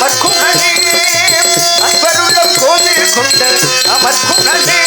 அமர்குணனே அன்பருள்ள கோவில் கொண்ட அமர்குணனே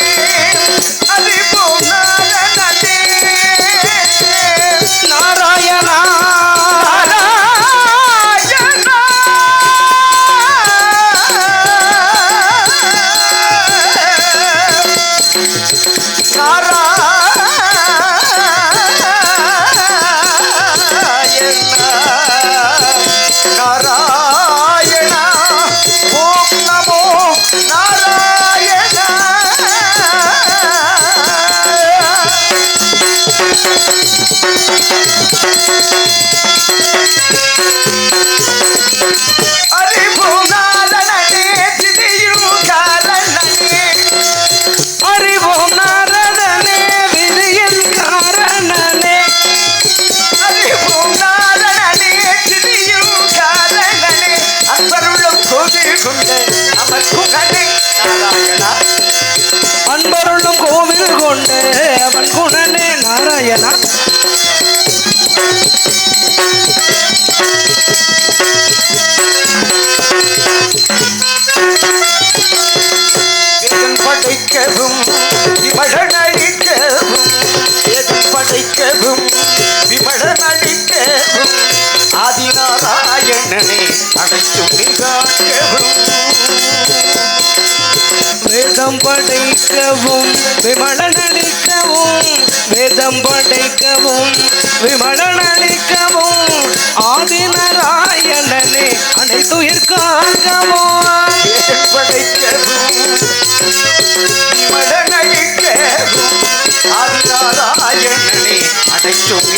படைக்கவும் விமலனளிக்கவும் வேதம் படைக்கவும் விமலனளிக்கவும் ஆதினராயணனே அனைத்துயிர்காகவும் வேதம் படைக்கவும் விமழன் அழிக்கவும் ஆதிநாராயணனே அனைத்தும்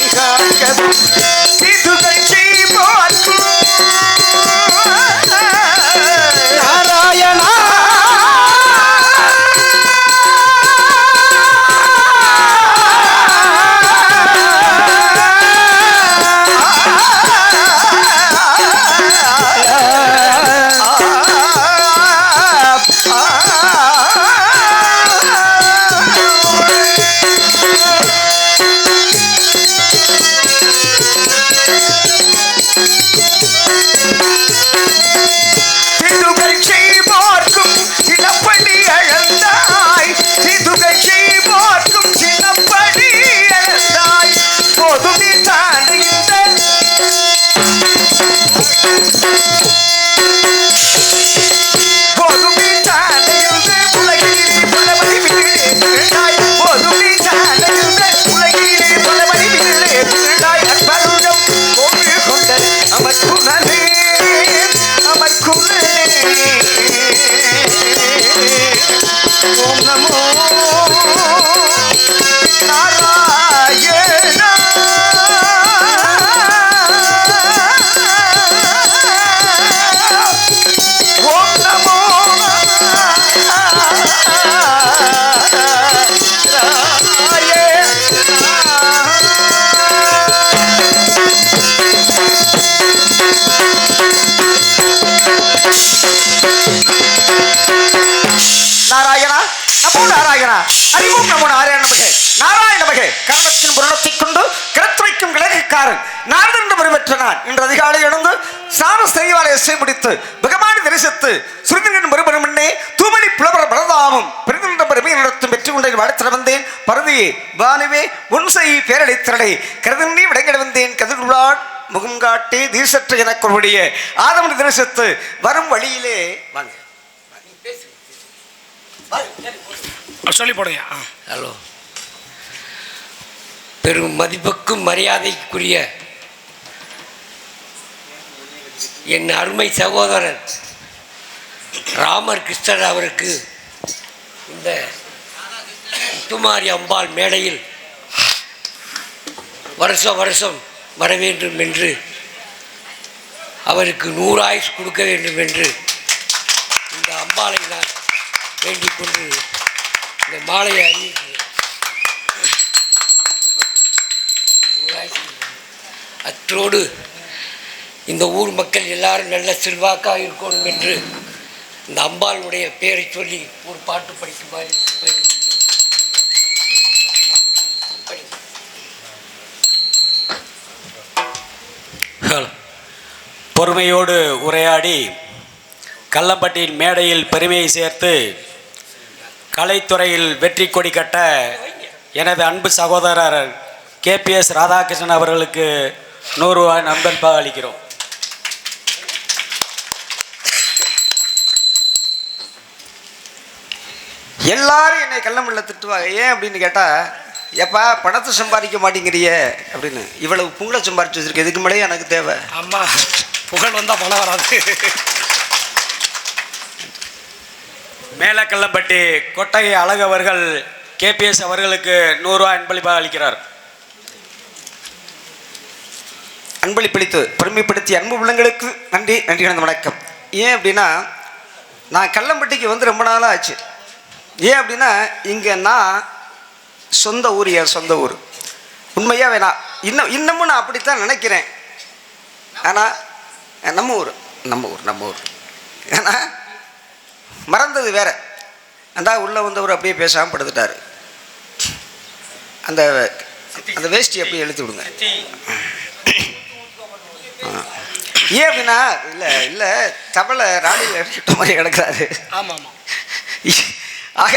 வாழ்த்திட வந்தேன். பரதியே வானுவே உன்சை பேரடை திரடை கருதின்றி விடங்கிட வந்தேன். கதிர்குழான் முகம் காட்டி தீசற்ற எனக்குடைய ஆதமன் தரிசித்து வரும் வழியிலே வாங்க. சொல்லி போடுங்க. ஹலோ. பெரும் மதிப்புக்கும் மரியாதைக்குரிய என் அருமை சகோதரர் ராமர் கிருஷ்ணர் அவருக்கு இந்த முத்துமாரி அம்பாள் மேடையில் வருஷம் வருஷம் வர வேண்டும் என்று அவருக்கு நூறு ஆயுஸ் கொடுக்க வேண்டும் என்று இந்த அம்பாளை நான் வேண்டிக் கொண்டு இந்த மாலையை அணிவிக்கிறேன் அற்றோடு இந்த ஊர் மக்கள் எல்லாரும் நல்ல செல்வாக்காக இருக்கணும் என்று இந்த அம்பாளுடைய பெயரை சொல்லி ஒரு பாட்டு படிக்குமாறு பொறுமையோடு உரையாடி கள்ளம்பட்டியின் மேடையில் பெருமையை சேர்த்து கலைத்துறையில் வெற்றி கொடி கட்ட எனது அன்பு சகோதரர் கேபிஎஸ் ராதாகிருஷ்ணன் அவர்களுக்கு நூறுரூவா ரூபாய் அளிக்கிறோம். எல்லாரும் என்னை கள்ளமில்ல திட்டுவாங்க. ஏன் அப்படின்னு கேட்டால் எப்பா பணத்தை சம்பாதிக்க மாட்டேங்கிறிய அப்படின்னு. இவ்வளவு புங்கலை சம்பாரிச்சு வச்சிருக்க இதுக்கு மேலே எனக்கு தேவை. அம்மா புகழ் வந்தால் பணம் வராது. மேலக்கல்லம்பட்டி கொட்டகை அழகு அவர்கள் கேபிஎஸ் அவர்களுக்கு நூறுரூவா அன்பளிப்பாக அளிக்கிறார். அன்பளிப்பளித்து பெருமைப்படுத்திய அன்பு உள்ளங்களுக்கு நன்றி நன்றி கலந்த வணக்கம். ஏன் அப்படின்னா நான் கல்லம்பட்டிக்கு வந்து ரொம்ப நாளாக ஆச்சு ஏன் அப்படின்னா இங்கே நான் சொந்த ஊர் என் சொந்த ஊர். உண்மையாக வேணாம் இன்னும் இன்னமும் நான் அப்படித்தான் நினைக்கிறேன். ஆனால் நம்ம ஊர் நம்ம ஊர் நம்ம ஊர். ஏன்னா மறந்தது வேற. அந்த உள்ளே வந்தவர் அப்படியே பேசாமல் படுத்துட்டாரு. அந்த அந்த வேஷ்டி அப்படியே இழுத்து விடுங்க. ஏன் அப்படின்னா இல்லை இல்லை தவளை ராணியில் எடுத்துட்ட மாதிரி கிடக்குறாரு. ஆமாம். ஆக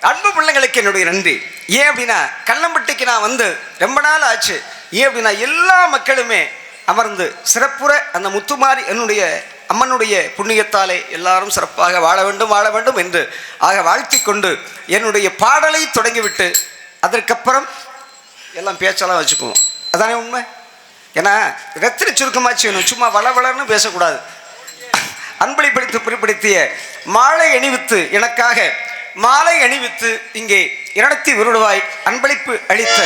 அன்பு பிள்ளைங்களுக்கு என்னுடைய நன்றி. ஏன் அப்படின்னா கள்ளம்பட்டிக்கு நான் வந்து ரொம்ப நாள் ஆச்சு. ஏன் அப்படின்னா எல்லா மக்களுமே அமர்ந்து சிறப்புற அந்த முத்துமாரி என்னுடைய அம்மனுடைய புண்ணியத்தாலே எல்லாரும் சிறப்பாக வாழ வேண்டும் வாழ வேண்டும் என்று ஆக வாழ்த்தி கொண்டு என்னுடைய பாடலை தொடங்கிவிட்டு அதற்கப்புறம் எல்லாம் பேச்செல்லாம் வச்சுக்குவோம். அதானே உண்மை? ஏன்னா ரத்தின சுருக்கமாச்சு வேணும். சும்மா வளர்ன்னு பேசக்கூடாது. அன்பளிப்படுத்தி பிற்படுத்திய மாலை அணிவித்து எனக்காக மாலை அணிவித்து இங்கே இரநூத்தி ஒரு ரூபாய் அன்பளிப்பு அளித்த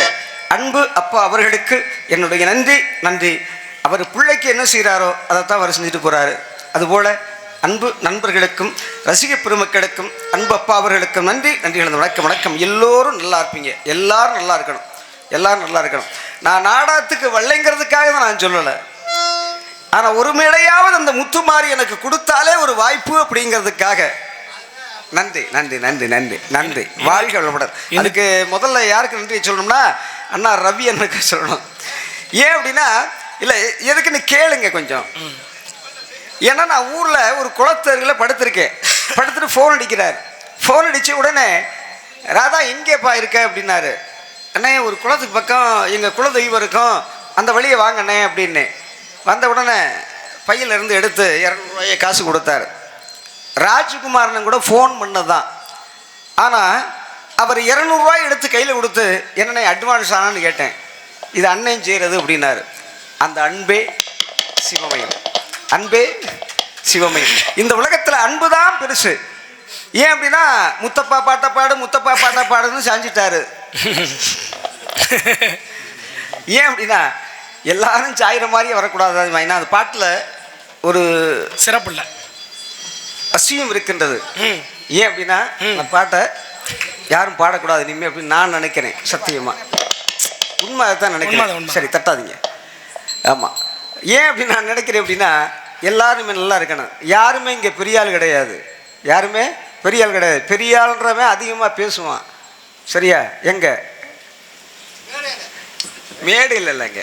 அன்பு அப்பா அவர்களுக்கு என்னுடைய நன்றி நன்றி. அவர் பிள்ளைக்கு என்ன செய்கிறாரோ அதைத்தான் அவர் செஞ்சுட்டு போகிறாரு அதுபோல் அன்பு நண்பர்களுக்கும் ரசிக பெருமக்களுக்கும் அன்பு அப்பா அவர்களுக்கும் நன்றி நன்றி கலந்த வணக்கம் வணக்கம். எல்லோரும் நல்லா இருப்பீங்க. எல்லாரும் நல்லா இருக்கணும். எல்லாரும் நல்லா இருக்கணும். நான் நாடகத்துக்கு வள்ளைங்கிறதுக்காக தான் நான் சொல்லலை. ஆனால் ஒரு மேடையாவது அந்த முத்துமாரி எனக்கு கொடுத்தாலே ஒரு வாய்ப்பு அப்படிங்கிறதுக்காக நன்றி நன்றி நன்றி நன்றி நன்றி. வாழ்க வளமுடன். அதுக்கு முதல்ல யாருக்கு நன்றி சொல்லணும்னா அண்ணா ரவி எனக்கு சொல்லணும். ஏன் அப்படின்னா இல்லை எதுக்குன்னு கேளுங்க கொஞ்சம். ஏன்னா நான் ஊரில் ஒரு குளத்தருகில் படுத்திருக்கேன். படுத்துட்டு ஃபோன் அடிக்கிறார். ஃபோன் அடித்த உடனே ராதா எங்கேப்பா இருக்க? அப்படின்னாரு. அண்ணே ஒரு குளத்துக்கு பக்கம் எங்கள் குலதெய்வம் இருக்கும். அந்த வழியை வாங்கண்ணே அப்படின்னு. வந்த உடனே பையில இருந்து எடுத்து இரநூறுவாயை காசு கொடுத்தாரு. ராஜ்குமாரனும் கூட ஃபோன் பண்ணதான் ஆனால் அவர் இரநூறுவா எடுத்து கையில் கொடுத்து என்னென்ன அட்வான்ஸ் ஆனான்னு கேட்டேன். இது அண்ணன் செய்கிறது அப்படின்னாரு. அந்த அன்பே சிவமயம். அன்பே சிவமயம். இந்த உலகத்தில் அன்பு தான் பெருசு. ஏன் அப்படின்னா முத்தப்பா பாட்டை பாடு முத்தப்பா பாட்டை பாடுன்னு சாஞ்சிட்டாரு. ஏன் அப்படின்னா எல்லாரும் சாயிற மாதிரி வரக்கூடாது அது ஏன்னா அந்த பாட்டில் ஒரு சிறப்பு இல்லை. அசியம் இருக்கின்றது. ம். ஏன் அப்படின்னா அந்த பாட்டை யாரும் பாடக்கூடாது இனிமே அப்படின்னு நான் நினைக்கிறேன் சத்தியமா. உண்மை தான் உண்மைதான், நினைக்கிறேன். சரி தட்டாதீங்க. ஆமாம் ஏன் அப்படி நான் நினைக்கிறேன் அப்படின்னா எல்லாருமே நல்லா இருக்கணும். யாருமே இங்கே பெரிய ஆள் கிடையாது. யாருமே பெரிய ஆள் கிடையாது. பெரிய ஆள்ன்றவன் அதிகமாக பேசுவான். சரியா? எங்க? மேடு இல்லைங்க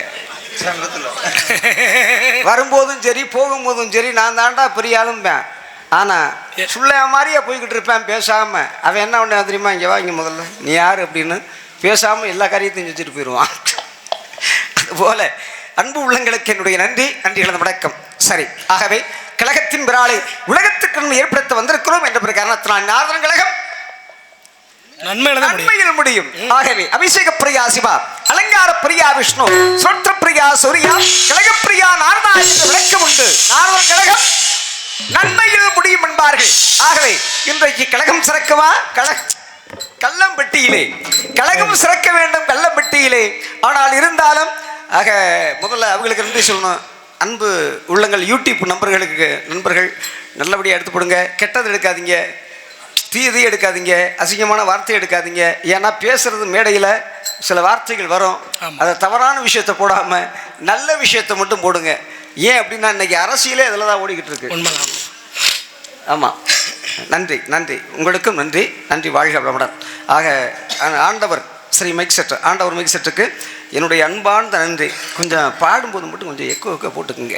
வரும்போதும் சரி போகும்போதும் சரி நான் தாண்டா பெரிய ஆளும்பேன். ஆனால் சுள்ளையா மாதிரியே போய்கிட்டு இருப்பேன் பேசாம. அவன் என்ன ஒன்று தெரியுமா? இங்கே வா இங்கே முதல்ல. நீ யார் அப்படின்னு பேசாமல் எல்லா காரியத்தையும் செஞ்சுட்டு போயிடுவான். அதுபோல அன்பு உள்ளங்களுக்கு என்னுடைய நன்றி நன்றி கலந்த வணக்கம். சரி ஆகவே கழகத்தின் பிறாலை உலகத்துக்கு ஏற்படுத்த வந்திருக்கிறோம் என்ற ஒரு காரணத்தினால் நாரதன் கழகம் நன்மையில முடியும். ஆகவே அபிஷேக பிரியா சிவா அலங்கார பிரியா விஷ்ணு சொற்ற பிரியா சூர்யா கழக பிரியா நாரதா என்ற விளக்கம் உண்டு. நாரதன் கழகம் நன்மையில் முடியும் என்பார்கள். ஆகவே இன்றைக்கு கழகம் சிறக்குமா? கழக கள்ளம்பட்டியிலே. கழகம் சிறக்க வேண்டும் கள்ளம்பட்டியிலே. ஆனால் இருந்தாலும் ஆக முதல்ல அவங்களுக்கு நன்றி சொல்லணும். அன்பு உள்ளங்கள் யூடியூப் நண்பர்களுக்கு நண்பர்கள் நல்லபடியாக எடுத்து போடுங்க. கெட்டது எடுக்காதீங்க. தீயதை எடுக்காதீங்க. அசிங்கமான வார்த்தை எடுக்காதீங்க. ஏன்னா பேசுறது மேடையில் சில வார்த்தைகள் வரும். அதை தவறான விஷயத்தை போடாமல் நல்ல விஷயத்தை மட்டும் போடுங்க. ஏன் அப்படின்னா இன்னைக்கு அரசியலே அதில் தான் ஓடிக்கிட்டு இருக்கு. உண்மைதான். ஆமாம் நன்றி நன்றி. உங்களுக்கும் நன்றி. நன்றி வாழ்க வளமுடன். ஆக ஆண்டவர் ஸ்ரீ மைக் செட் ஆண்டவர் மைக் செட்டுக்கு என்னுடைய அன்பார்ந்த நன்றி. கொஞ்சம் பாடும்போது மட்டும் கொஞ்சம் எக்கோ எக்கோ போட்டுக்குங்க.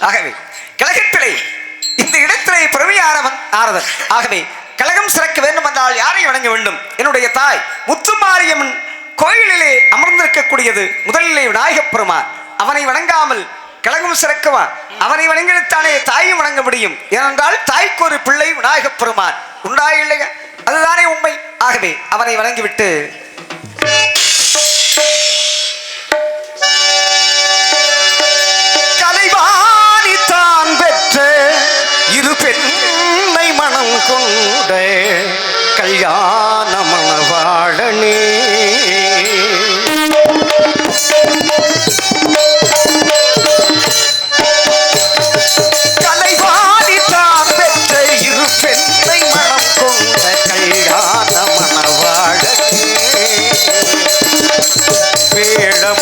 ஆகவே கழகத்திலே இந்த இடத்திலே பிரமியாரவன் ஆரதன் ஆகவே கழகம் சிறக்க வேண்டும் என்றால் யாரை வணங்க வேண்டும்? என்னுடைய தாய் முத்துமாரியம்மன் கோயிலிலே அமர்ந்திருக்கக்கூடியது முதலிலே விநாயகப் பெருமான். அவனை வணங்காமல் கிழங்கும் சிறக்குமா அவனை வணங்கித்தானே தாயும் வணங்க முடியும். ஏனென்றால் தாய்க்கு ஒரு பிள்ளை விநாயகப் பெருமான். உண்டா இல்லையா? அதுதானே உண்மை. ஆகவே அவனை வணங்கிவிட்டு கலைவாணி தான் பெற்ற இரு பெண்ணை மனம் கொண்ட கல்யாண மணவாழனே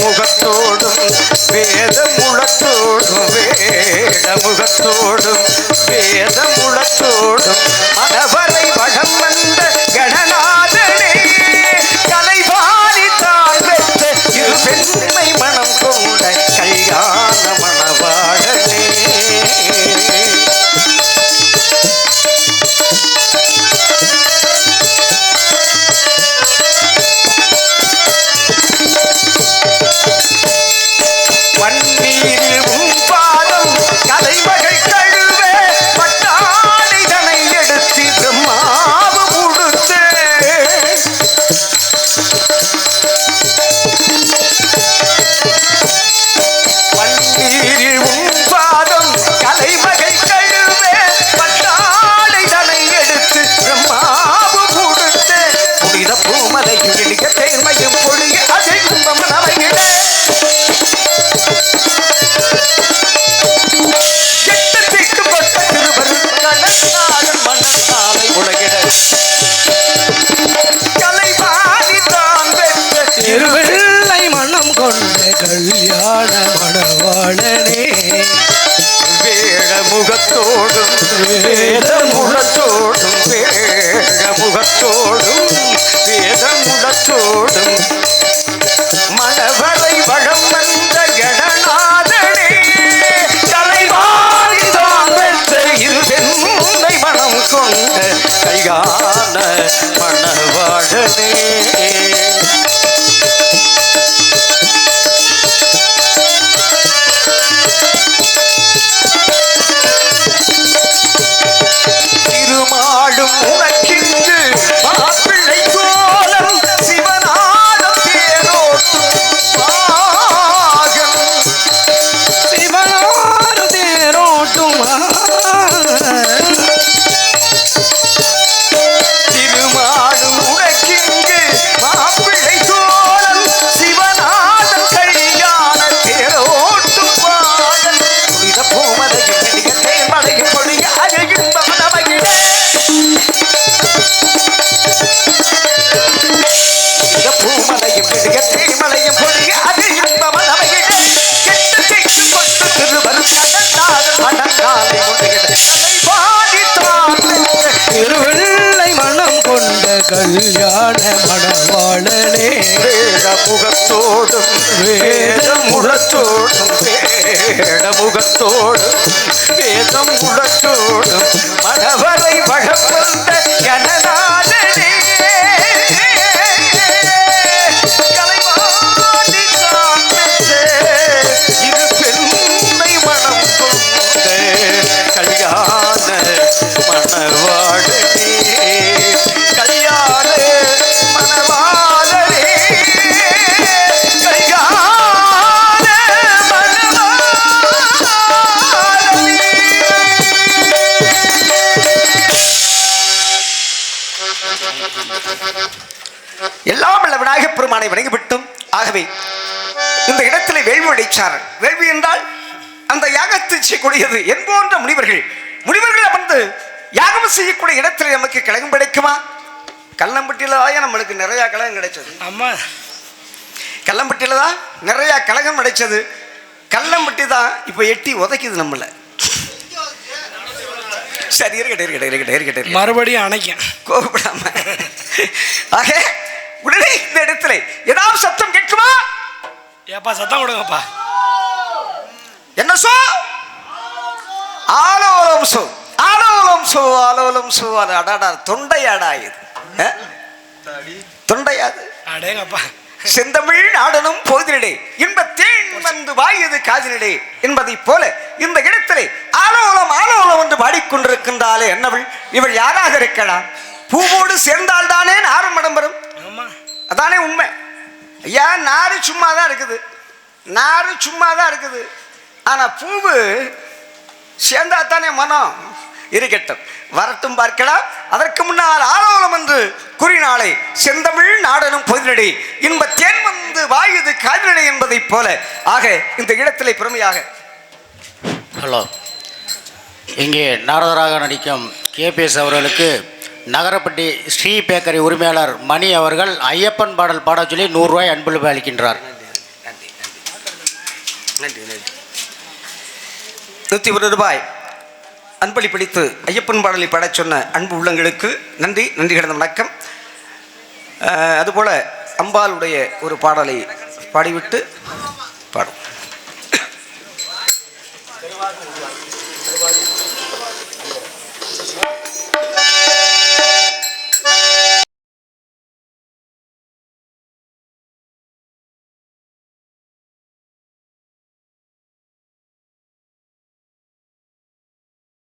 முகத்தோடும் வேத முழத்தோடும் வேட முகத்தோடும் வே பூமலையும் எளிய தேர்மையும் பொழிய அதை கும்பம் நவையிட திருவெள்ளை மனம் கொண்ட கல்யாண மணவாளனே வேட முகத்தோடும் முகத்தோடும் வேட முகத்தோடும் வேத முகத்தோடும் மணவரை வளம் வந்த கடநாதனே தலைவாரி பெற்ற இரு பெண்ணை மனம் கொண்ட கையான மணவாழனே முகத்தோடும் வேதம் முழத்தோடும் எல்லாம் உள்ள விநாயகப் பெருமானை வணங்கிவிட்டும். ஆகவே இந்த இடத்திலே வேள்வி அடைச்சாரன் வேள்வி என்றால் அந்த யாகத்தை செய்யக்கூடியது என்போன்ற முனிவர்கள் முனிவர்கள் அமர்ந்து யாகம் செய்யக்கூடிய இடத்துல நமக்கு கிழங்கு கிடைக்குமா? கல்லம்பட்டியில தான் நம்மளுக்கு நிறைய கிழங்கு கிடைச்சது. அம்மா. கல்லம்பட்டியில தான் நிறைய கழகம் கிடைச்சது. கல்லம்பட்டி தான் இப்போ எட்டி உதைக்குது நம்மள. சரி இருக்கட்டும் இருக்கட்டும் இருக்கட்டும் இருக்கட்டும் மறுபடியும் அணைக்கேன் கோபப்படாம. ஆக உடனே இந்த இடத்துல ஏதாவது சத்தம் கேட்குமா? ஏப்பா சத்தம் கொடுங்கப்பா. என்ன சோ? ஆலோலம் சோ ஆலோலம் சோ ஆலோலம் சோ அடாடா தொண்டையாடா இது? தொண்டையாது அடேங்கப்பா. செந்தமிழ் நாடனும் போதினிடே இன்பத்தேன் வந்து வாயது காதினிடே என்பதைப் போல இந்த இடத்திலே ஆலோலம் ஆலோலம் என்று பாடிக்கொண்டிருக்கின்றாலே என்னவள் இவள் யாராக இருக்கலாம்? பூவோடு சேர்ந்தால்தானே நாரும் மடம் வரும் அதானே உண்மை. ஐயா நாறு சும்மா தான் இருக்குது. நாறு சும்மா தான் இருக்குது. ஆனா பூவு சேர்ந்தா தானே மனம்? இருக்கட்டும். வரட்டும் பார்க்கலாம். அதற்கு முன்னால் ஆலோலம் என்று கூறினாலே செந்தமிழ் நாடனும் பொதினடி இன்ப தேன் வந்து வாயுது காதினடை என்பதைப் போல. ஆக இந்த இடத்திலே பெருமையாக ஹலோ. இங்கே நாரதராக நடிக்கும் கேபிஎஸ் அவர்களுக்கு நகரப்பட்டி ஸ்ரீ பேக்கரி உரிமையாளர் மணி அவர்கள் ஐயப்பன் பாடல் பாடச் சொல்லி நூறுரூவாய் அன்பளிப்பு அளிக்கின்றார் நன்றி நன்றி நூற்றி ஒரு ரூபாய். அன்பளி பிடித்து ஐயப்பன் பாடலை பாடச் சொன்ன அன்பு உள்ளங்களுக்கு நன்றி நன்றி கிடந்த வணக்கம். அதுபோல் அம்பாளுடைய ஒரு பாடலை பாடிவிட்டு